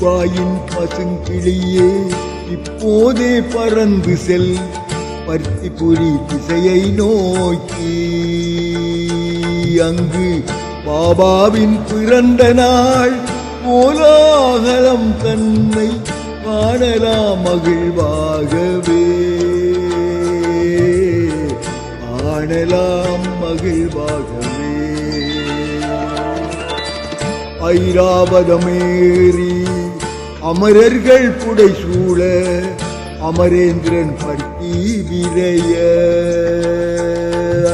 வாயின் பசுங்கிளியே இப்போதே பறந்து செல். பருத்திபுரி திசையை நோக்கி. அங்கு பாபாவின் பிறந்த நாள். போலாகலம் தன்னை காணலாம் மகிழ்வாகவே. காணலாம் மகிழ்வாகவே. ஐராவதமேறி அமரர்கள் புடை சூழ அமரேந்திரன் பட்டி விரைய.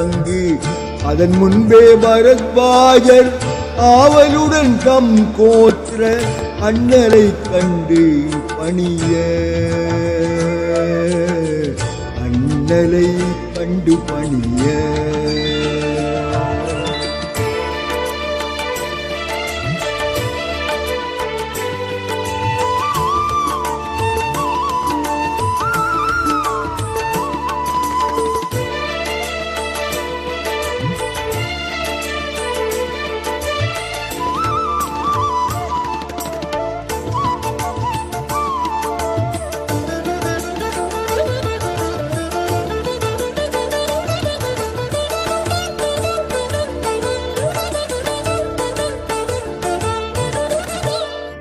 அங்கு அதன் முன்பே பரத்வாஜர் ஆவலுடன் தம் கோத்திர அண்ணலை கண்டு பணிய. அண்ணலை கண்டு பணிய.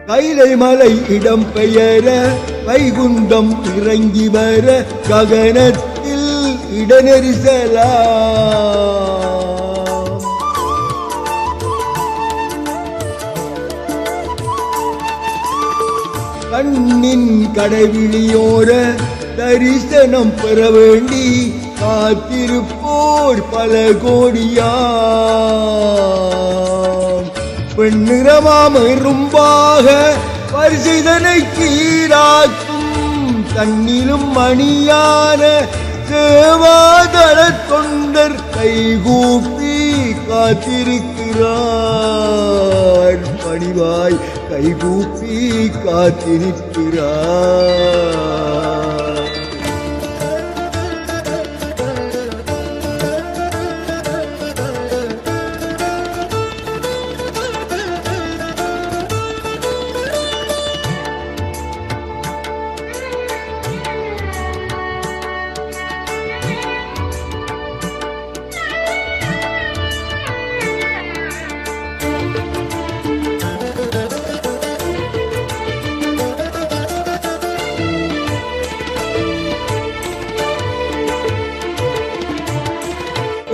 கைலை மலை இடம் பெயர வைகுண்டம் இறங்கி வர ககனத்தில் இடநெரிசலா. கண்ணின் கடைவிழியோர தரிசனம் பெற வேண்டி காத்திருப்போர் பல கோடியா. பெண்ணிறமாம் எறும்பாக பரிசிதனை சீராக்கும் தன்னிலும் மணியான சேவாதள தொண்டர் கைகூப்பி காத்திருக்கிறார். பணிவாய் கைகூப்பி காத்திருக்கிறார்.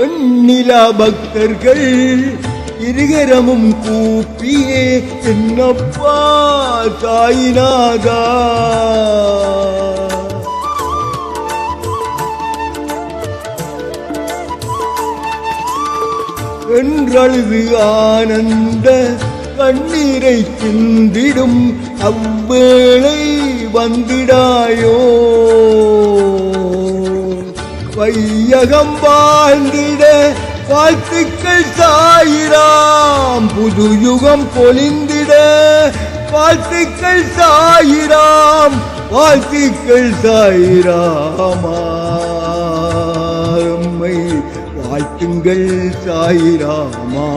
எண்ணிலா பக்தர்கள் இருகரமும் கூப்பியே என்னப்பா தாயினாதா? என்றழுது ஆனந்த கண்ணீரை சிந்திடும் அவ்வேளை வந்திடாயோ? வையகம் வாழ்ந்திட வாழ்த்துக்கள் சாயிராம். புது யுகம் பொழிந்திட வாழ்த்துக்கள் சாயிராம். வாழ்த்துக்கள் சாயிராமா வாழ்த்துங்கள் சாயிராமா.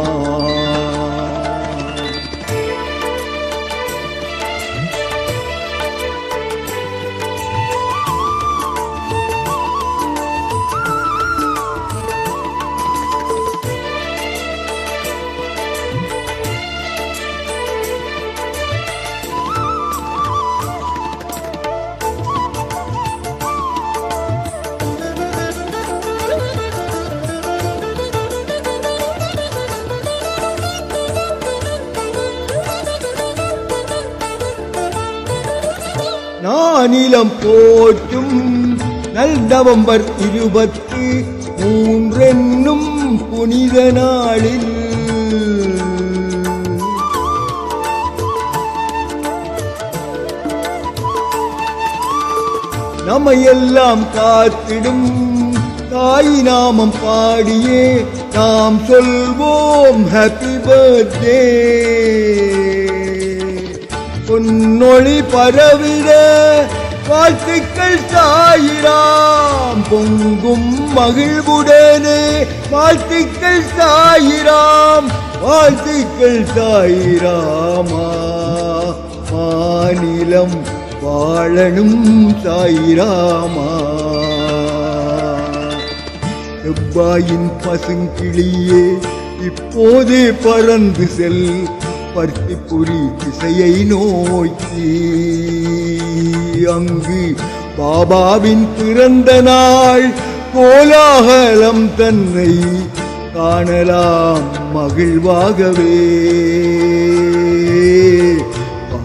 நானிலம் போற்றும் நல் நவம்பர் இருபத்தி மூன்றென்னும் புனித நாளில். நம்மையெல்லாம் காத்திடும் தாய் நாமம் பாடியே நாம் சொல்வோம் ஹாப்பி பர்த்டே பொன்னொழி பரவிட வாழ்த்துக்கள் சாயிராம். பொங்கும் மகிழ்வுடனே வாழ்த்துக்கள் சாயிராம். வாழ்த்துக்கள் சாயிராமா. மாநிலம் வாழணும் சாயிராமா. செவ்வாயின் பசுங்கிளியே இப்போதே பறந்து செல். பருத்திப்புரி திசையை நோக்கி. அங்கு பாபாவின் பிறந்த நாள். கோலாகலம் தன்னை காணலாம் மகிழ்வாகவே.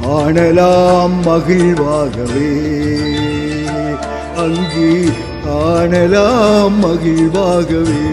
காணலாம் மகிழ்வாகவே. அங்கு காணலாம் மகிழ்வாகவே.